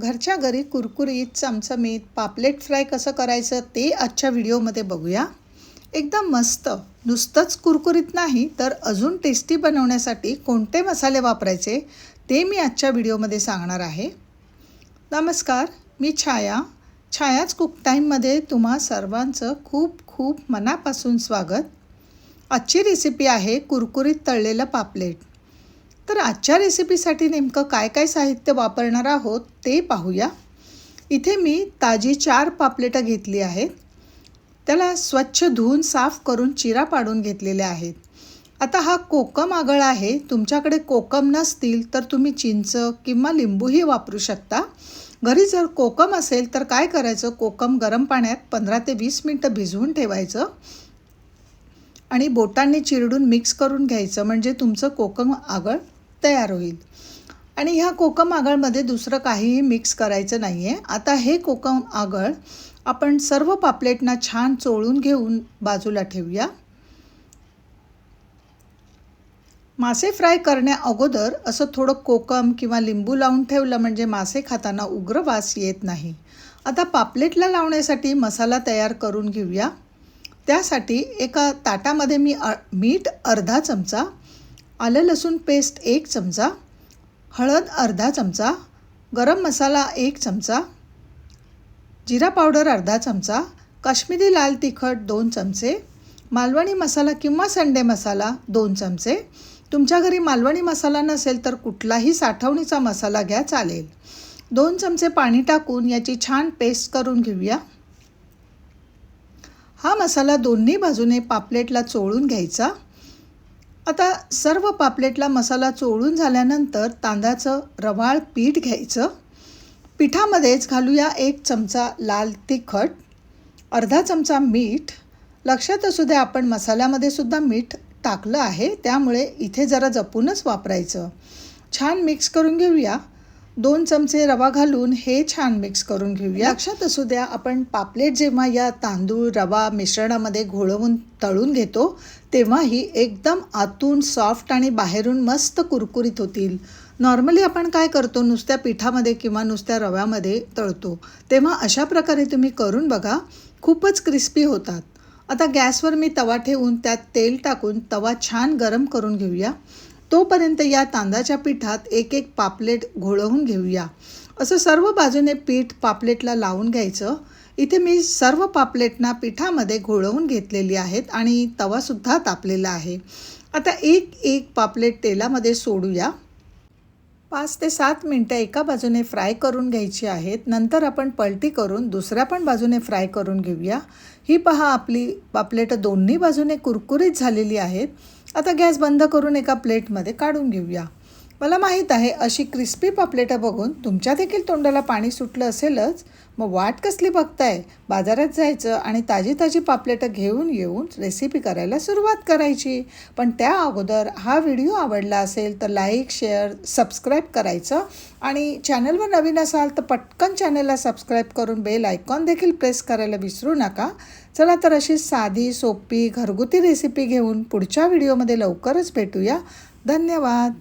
घरच्या घरी कुरकुरीत चमचमीत पापलेट फ्राय कसं करायचं ते आजच्या व्हिडिओमध्ये बघूया. एकदम मस्त. नुसतंच कुरकुरीत नाही तर अजून टेस्टी बनवण्यासाठी कोणते मसाले वापरायचे ते मी आजच्या व्हिडिओमध्ये सांगणार आहे. नमस्कार मी छाया. छायाच कुक टाईममध्ये तुम्हा सर्वांचं खूप खूप मनापासून स्वागत. आजची रेसिपी आहे कुरकुरीत तळलेलं पापलेट. तर आजच्या रेसिपीसाठी नेमकं काय काय साहित्य वापरणार आहोत ते पाहूया. इथे मी ताजी चार पापलेटं घेतली आहेत. त्याला स्वच्छ धुवून साफ करून चिरा पाडून घेतलेल्या आहेत. आता हा कोकम आगळ आहे. तुमच्याकडे कोकम नसतील तर तुम्ही चिंच किंवा लिंबूही वापरू शकता. घरी जर कोकम असेल तर काय करायचं? कोकम गरम पाण्यात पंधरा ते वीस मिनटं भिजवून ठेवायचं. आणि बोटांनी चिरडून मिक्स करून घ्यायचं. म्हणजे तुमचं कोकम आगळ तयार होईल. आणि ह्या कोकम आगळमध्ये दुसरं काहीही मिक्स करायचं नाही आहे आता हे कोकम आगळ आपण सर्व पापलेटना छान चोळून घेऊन बाजूला ठेवूया. मासे फ्राय करण्या अगोदर असं थोडं कोकम किंवा लिंबू लावून ठेवलं म्हणजे मासे खाताना उग्र वास येत नाही. आता पापलेटला लावण्यासाठी मसाला तयार करून घेऊया. त्यासाठी एका ताटामध्ये मी अ मीठ अर्धा चमचा आलं लसूण पेस्ट एक चमचा हळद अर्धा चमचा गरम मसाला एक चमचा जिरा पावडर अर्धा चमचा काश्मीरी लाल तिखट दोन चमचे मालवणी मसाला किंवा संडे मसाला दोन चमचे. तुमच्या घरी मालवणी मसाला नसेल तर कुठलाही साठवणीचा मसाला घ्या चालेल. दोन चमचे पाणी टाकून याची छान पेस्ट करून घेऊया. हा मसाला दोन्ही बाजूने पापलेटला चोळून घ्यायचा. आता सर्व पापलेटला मसाला चोळून झाल्यानंतर तांदळाचं रवाळ पीठ घ्यायचं. पिठामध्येच घालूया एक चमचा लाल तिखट अर्धा चमचा मीठ. लक्षात असू द्या आपण मसाल्यामध्ये सुद्धा मीठ टाकलं आहे त्यामुळे इथे जरा जपूनच वापरायचं. छान मिक्स करून घेऊया. दोन चमचे रवा घालून हे छान मिक्स करून घेऊया. लक्षात असू द्या आपण पापलेट जेव्हा या तांदूळ रवा मिश्रणामध्ये घोळवून तळून घेतो तेव्हाही एकदम आतून सॉफ्ट आणि बाहेरून मस्त कुरकुरीत होतील. नॉर्मली आपण काय करतो नुसत्या पिठामध्ये किंवा नुसत्या रव्यामध्ये तळतो. तेव्हा अशा प्रकारे तुम्ही करून बघा खूपच क्रिस्पी होतात. आता गॅसवर मी तवा ठेवून त्यात तेल टाकून तवा छान गरम करून घेऊया. तोपर्यंत या तांदळाच्या पिठात एक एक पापलेट घोळवून घेऊया. असं सर्व बाजूने पीठ पापलेटला लावून घ्यायचं. इथे मी सर्व पापलेटना पिठामध्ये घोळवून घेतलेली आहेत आणि तवासुद्धा तापलेला आहे. आता एक एक पापलेट तेलामध्ये सोडूया. पाच ते सात मिनटं एका बाजूने फ्राय करून घ्यायची आहेत. नंतर आपण पलटी करून दुसऱ्या पण बाजूने फ्राय करून घेऊया. ही पहा आपली पापलेटं दोन्ही बाजूने कुरकुरीत झालेली आहेत. आता गॅस बंद करून एका प्लेटमध्ये काढून घेऊया. मला माहीत आहे अशी क्रिस्पी पापलेटं बघून तुमच्या देखील तोंडाला पाणी सुटलं असेलच. मग वाट कसली बघताय? बाजारात जायचं आणि ताजी ताजी पापलेटं घेऊन येऊन रेसिपी करायला सुरुवात करायची. पण त्या अगोदर हा व्हिडिओ आवडला असेल तर लाईक शेअर सबस्क्राईब करायचं. आणि चॅनलवर नवीन असाल तर पटकन चॅनलला सबस्क्राईब करून बेल आयकॉन देखील प्रेस करायला विसरू नका. चला तर अशी साधी सोपी घरगुती रेसिपी घेऊन पुढच्या व्हिडिओमध्ये लवकरच भेटूया. धन्यवाद!